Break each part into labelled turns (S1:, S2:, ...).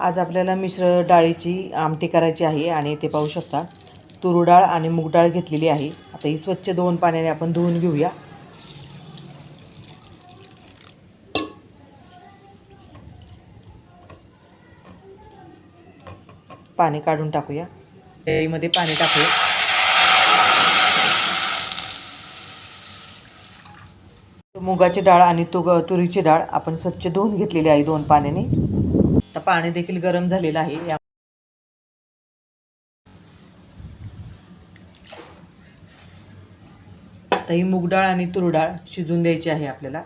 S1: आज आपल्याला मिश्र डाळीची आमटी करायची आहे आणि ते पाहू शकता. तूर डाळ आणि मूग डाळ घेतलेली आहे. आता ही स्वच्छ दोन पाण्याने आपण धुवून घेऊया. पाणी काढून टाकूया. डाळीमध्ये पाणी टाकूया. मुगाची डाळ आणि तुग तुरीची डाळ आपण स्वच्छ धुवून घेतलेली आहे दोन पाण्याने. आता पाणी देखील गरम झालेलं आहे. या आता ही मूग डाळ आणि तूर डाळ शिजून द्यायची आहे आपल्याला.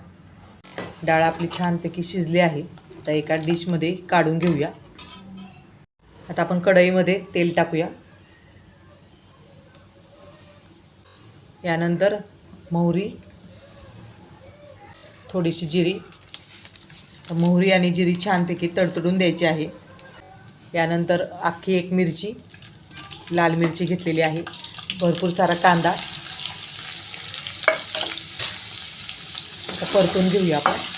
S1: डाळ आपली छानपैकी शिजली आहे. आता एका डिशमध्ये काढून घेऊया. आता आपण कढईमध्ये तेल टाकूया. यानंतर मोहरी थोडीशी जिरी मोहरी आणि जिरी छानपैकी तडतडून द्यायची आहे. यानंतर अख्खी एक मिरची लाल मिरची घेतलेली आहे. भरपूर सारा कांदा. परतून घेऊया आपण.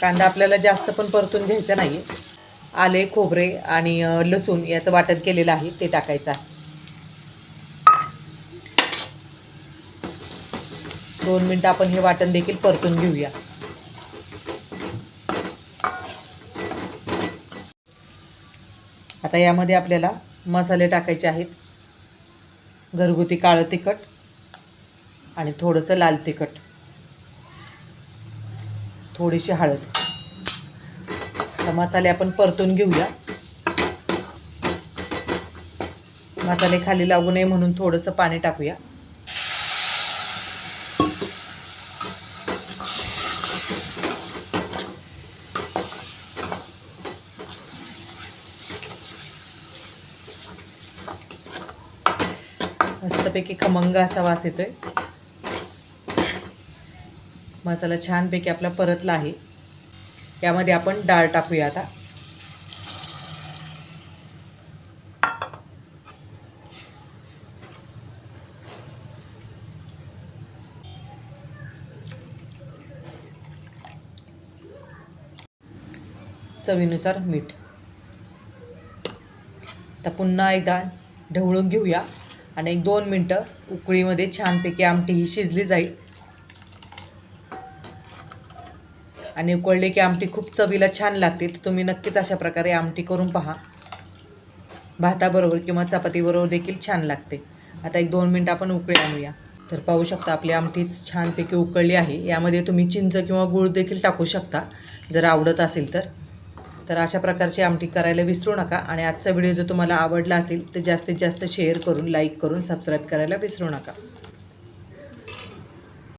S1: कांदा आपल्याला जास्त पण परतून घ्यायचा नाही. आले खोबरे आणि लसूण याचं वाटण केलेलं आहे ते टाकायचं आहे. दोन मिनटं आपण हे वाटण देखील परतून घेऊया. आता यामध्ये आपल्याला मसाले टाकायचे आहेत. घरगुती काळं तिखट आणि थोडंसं लाल तिखट. थोडीशी हळद. आता मसाले आपण परतून घेऊया. मसाले खाली लागू नये म्हणून थोडंसं पाणी टाकूया. मस्तपैकी खमंग असा वास येतोय. मसाला छानपैकी आपला परतला आहे. यामध्ये आपण डाळ टाकूया आता. चवीनुसार मीठ. आता पुन्हा एकदा ढवळून घेऊया आणि एक दोन मिनटं उकळीमध्ये छानपैकी आमटी ही शिजली जाईल. आणि उकळले की आमटी खूप चवीला छान लागते तर तुम्ही नक्कीच अशा प्रकारे आमटी करून पहा. भाताबरोबर किंवा चपातीबरोबर देखील छान लागते. आता एक दोन मिनटं आपण उकळी आणूया. तर पाहू शकता आपली आमटीच छानपैकी उकळली आहे. यामध्ये तुम्ही चिंच किंवा गूळ देखील टाकू शकता जर आवडत असेल तर. तर अशा प्रकारची आमटी करायला विसरू नका आणि आजचा व्हिडिओ जर तुम्हाला आवडला असेल तर जास्तीत जास्त शेअर करून लाईक करून सबस्क्राईब करायला विसरू नका.